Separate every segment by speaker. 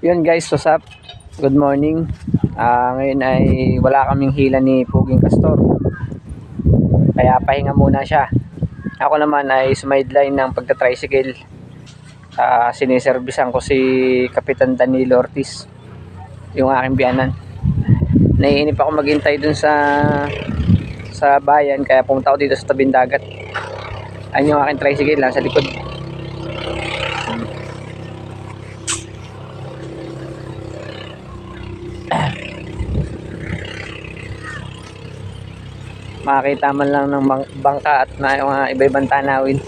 Speaker 1: Yun guys, what's up? Good morning. Ah, ngayon ay wala kaming hila ni Puging Castor. Kaya pahinga muna siya. Ako naman ay sumideline ng pagta-tricycle. Ah, siniservisan ko si Kapitan Danilo Ortiz. Yung aking biyanan. Naiinip ako maghintay dun sa sa bayan kaya pumunta ako dito sa tabing dagat. Ayun yung aking tricycle lang sa likod. Makakita man lang ng bang- bangka at mga iba-ibang tanawin.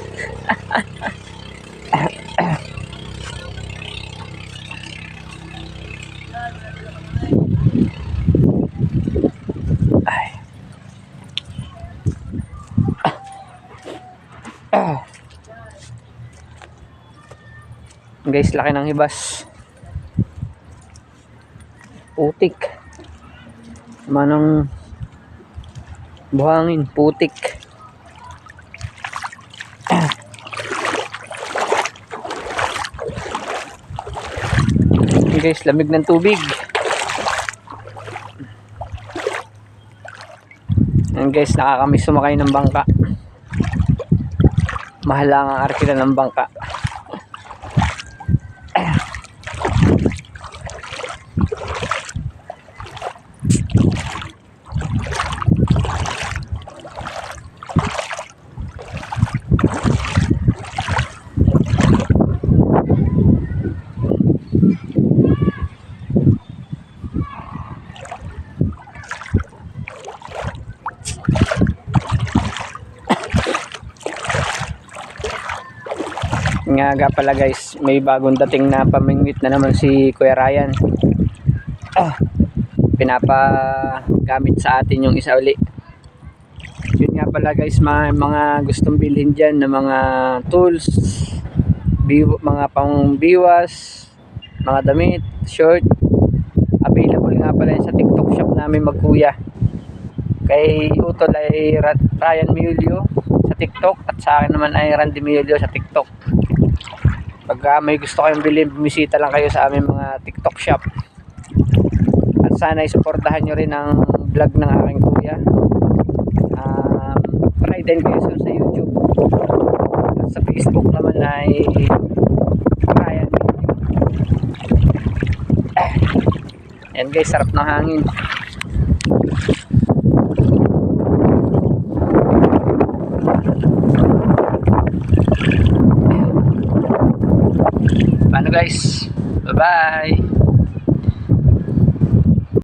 Speaker 1: Guys, laki ng hibas. Putik. Manang buhangin, putik. Okay guys, lamig ng tubig. Ayan guys, nakakamiss sumakay ng bangka. Mahal ang arkila ng bangka. Nga nga pala guys, may bagong dating na pamingwit na naman si Kuya Ryan. Ah, pinapagamit sa atin yung isa uli. Yun nga pala guys, mga, mga gustong bilhin dyan ng mga tools, mga pangbiwas, mga damit, short. Available nga pala sa TikTok shop namin magkuya. Kay Utol ay Ryan Mulio sa TikTok at sa akin naman ay Randy Mulio sa TikTok. Pag may gusto kayong bilhin, bumisita lang kayo sa aming mga TikTok shop. At sana isuportahan nyo rin ang vlog ng aking kuya. Um, Ride and Quezon sa YouTube. At sa Facebook naman ay Ryan Video. Eh, Yan guys, sarap ng hangin. Paano guys? Bye-bye!